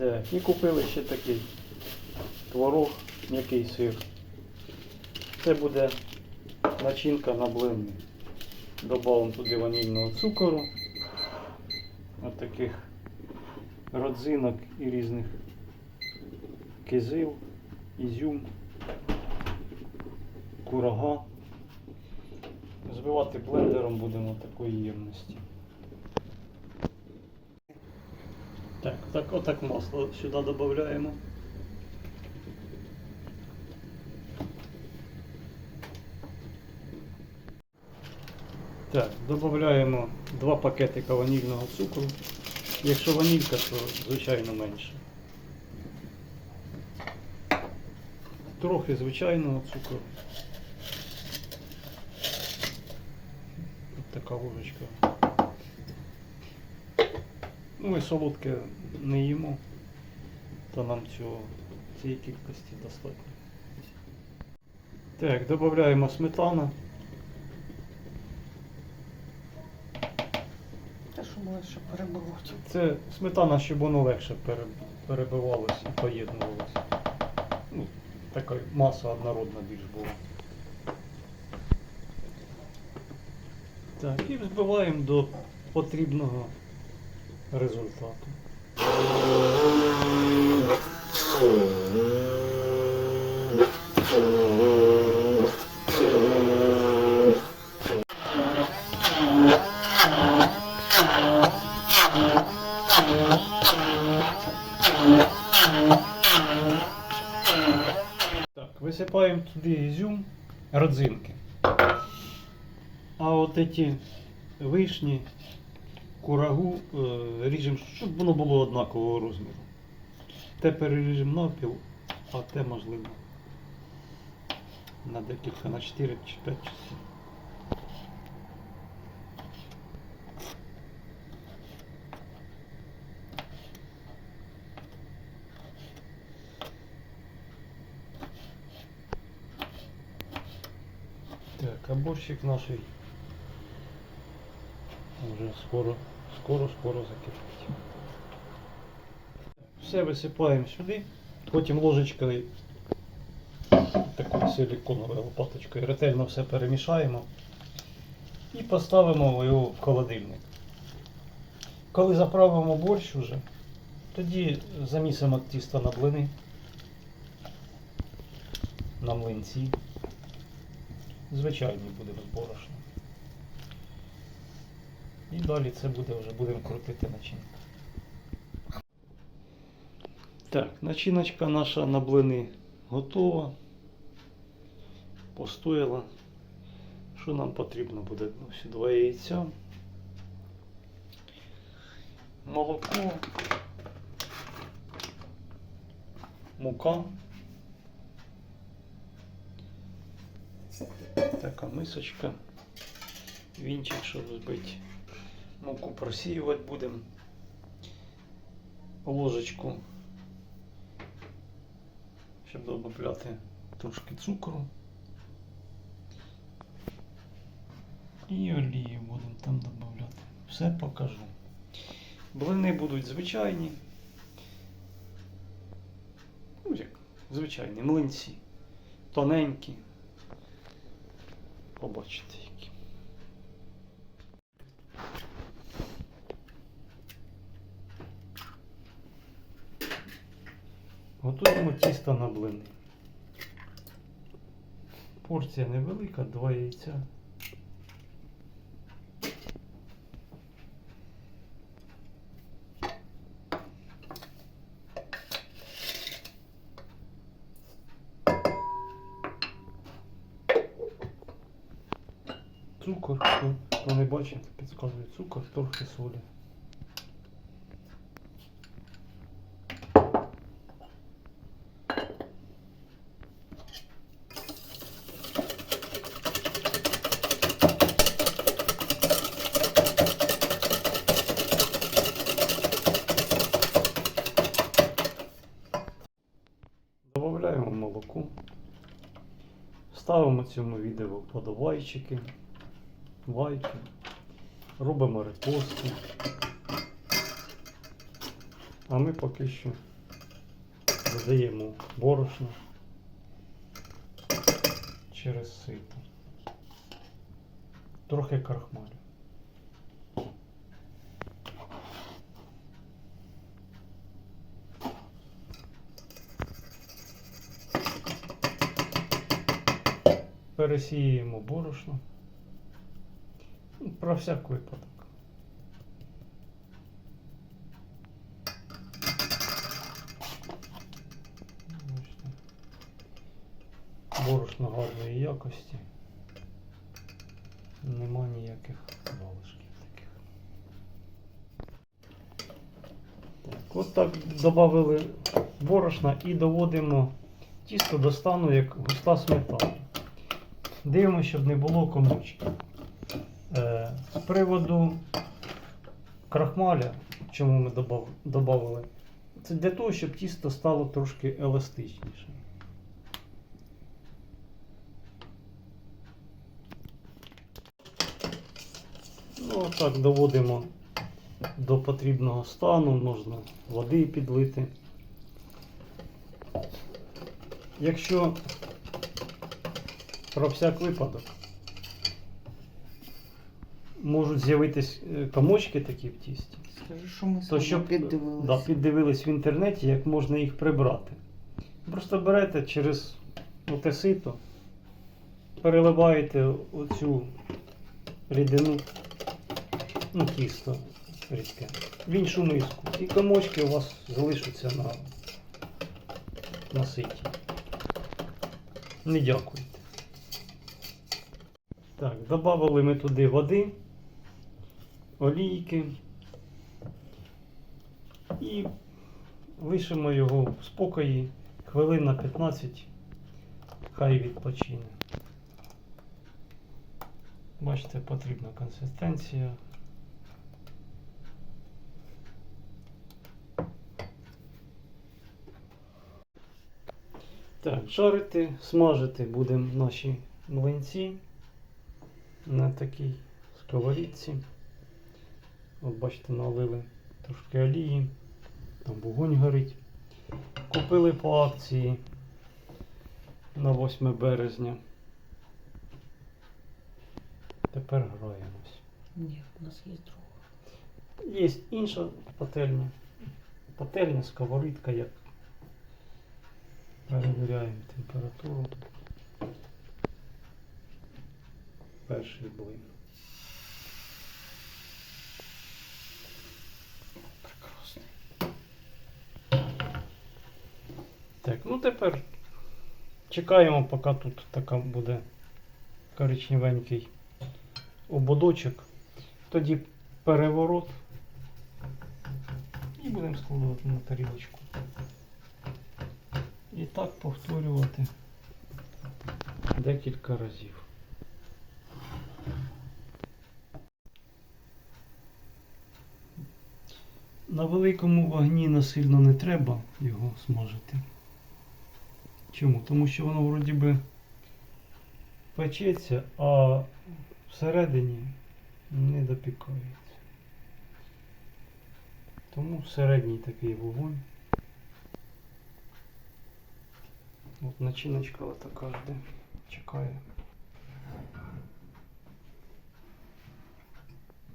Так, і купили ще такий творог, м'який сир. Це буде начинка на блини. Добавимо туди ванільного цукору, от таких родзинок і різних кизил, ізюм, курага. Збивати блендером будемо такої ємності. Так, так, отак масло сюди додаємо. Так, додаємо два пакетика ванільного цукру. Якщо ванілька, то звичайно менше. Трохи звичайного цукру. Ось така ложечка. Ну, ми солодке не їмо, то нам цього, цієї кількості достатньо. Так, додаємо сметану. Те, що легше перебувати. Це сметана, щоб воно легше пере- перебивалось і поєднувалось. Ну, така маса однородна більш була. Так, і взбиваємо до потрібного результату. Так, висипаємо туди ізюм, родзинки. А от ці вишні, курагу е, ріжемо, щоб воно було однакового розміру. Те переріжемо навпіл, а те можливо на декілька, на 4 чи 5 часів. Так, а борщик наш вже скоро, скоро, скоро закипить. Все висипаємо сюди, потім ложечкою, такою силіконовою лопаточкою, ретельно все перемішаємо і поставимо його в холодильник. Коли заправимо борщ уже, тоді замісимо тісто на блини, на млинці. Звичайний будемо з борошном. І далі це буде вже будемо крутити начинку. Так, начиночка наша на блини готова. Постояла. Що нам потрібно буде? Ну, Ось два яйця. Молоко. Мука. Така мисочка. Вінчик, щоб збити. Муку просіювати будемо. Ложечку, щоб додати трошки цукру. І олію будемо там додати. Все покажу. Блини будуть звичайні. Ну, як звичайні млинці. Тоненькі. Побачите які. Готуємо тісто на блини. Порція невелика, два яйця. Цукор, хто, не бачить, підказує цукор, трохи солі. Добавляємо молоко. Ставимо цьому відео подобайчики, лайки, робимо репости. А ми поки що додаємо борошно через сито. Трохи крахмалю. Пересіємо борошно. Ну, Про всяк випадок. Борошно гарної якості. Нема ніяких залишків таких. Так, от так додали борошна і доводимо тісто до стану як густа сметана. Дивимося, щоб не було комочків. Е, з приводу крахмаля, чому ми додали, це для того, щоб тісто стало трошки еластичніше. Ну, отак доводимо до потрібного стану, можна води підлити. Якщо про всяк випадок можуть з'явитись е, комочки такі в тісті, Скажи, що ми то щоб піддивилися. да, піддивились в інтернеті, як можна їх прибрати. Просто берете через оте сито, переливаєте оцю рідину, ну, тісто рідке, в іншу миску. І комочки у вас залишаться на, на ситі. Не дякуйте. Так, додали ми туди води, олійки. І лишимо його в спокої хвилин на 15, хай відпочине. Бачите, потрібна консистенція. Так, жарити, смажити будемо наші млинці на такій сковорідці. От бачите, налили трошки олії, там вогонь горить. Купили по акції на 8 березня. Тепер граємось. Ні, у нас є друга. Є інша пательня. Пательня, сковорідка, як перевіряємо температуру. Перший блин. Прекрасний. Так, ну тепер чекаємо, поки тут така буде коричневенький ободочок. Тоді переворот. І будемо складувати на тарілочку. І так повторювати декілька разів. На великому вогні насильно не треба його смажити. Чому? Тому що воно вроді би печеться, а всередині не допікається. Тому середній такий вогонь. От начиночка отака жде, чекає.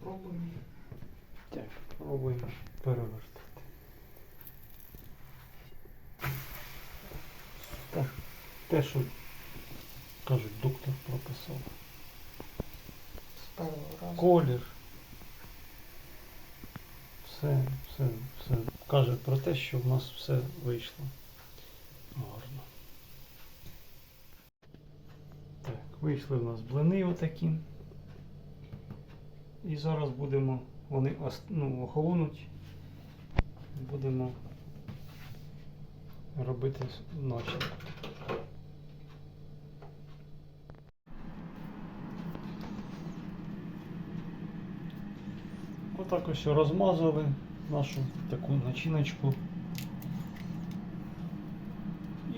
Пробуємо. Так, пробуємо перевертати. Так, те, що кажуть, доктор прописав. З першого разу. Колір. Все, все, все каже про те, що в нас все вийшло гарно. Так, вийшли в нас блини отакі. І зараз будемо, вони ну, охолонуть. Будемо робити начинку. Отак ось розмазали нашу таку начиночку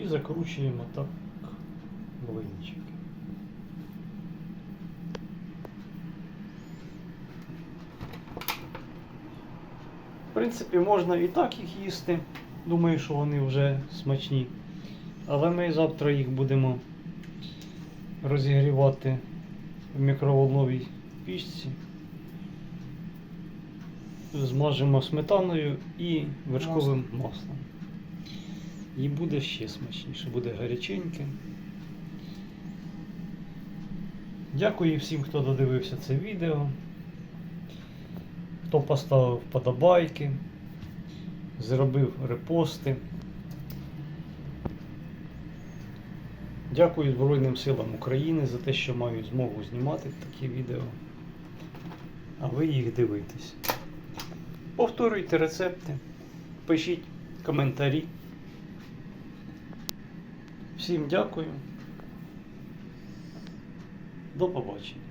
і закручуємо так блинчики. Принципі, можна і так їх їсти. Думаю, що вони вже смачні. Але ми завтра їх будемо розігрівати в мікроволновій пічці. Змажемо сметаною і вершковим маслом. І буде ще смачніше, буде гаряченьке. Дякую всім, хто додивився це відео, хто поставив вподобайки, зробив репости. Дякую Збройним силам України за те, що маю змогу знімати такі відео. А ви їх дивитесь. Повторюйте рецепти, пишіть коментарі. Всім дякую. До побачення.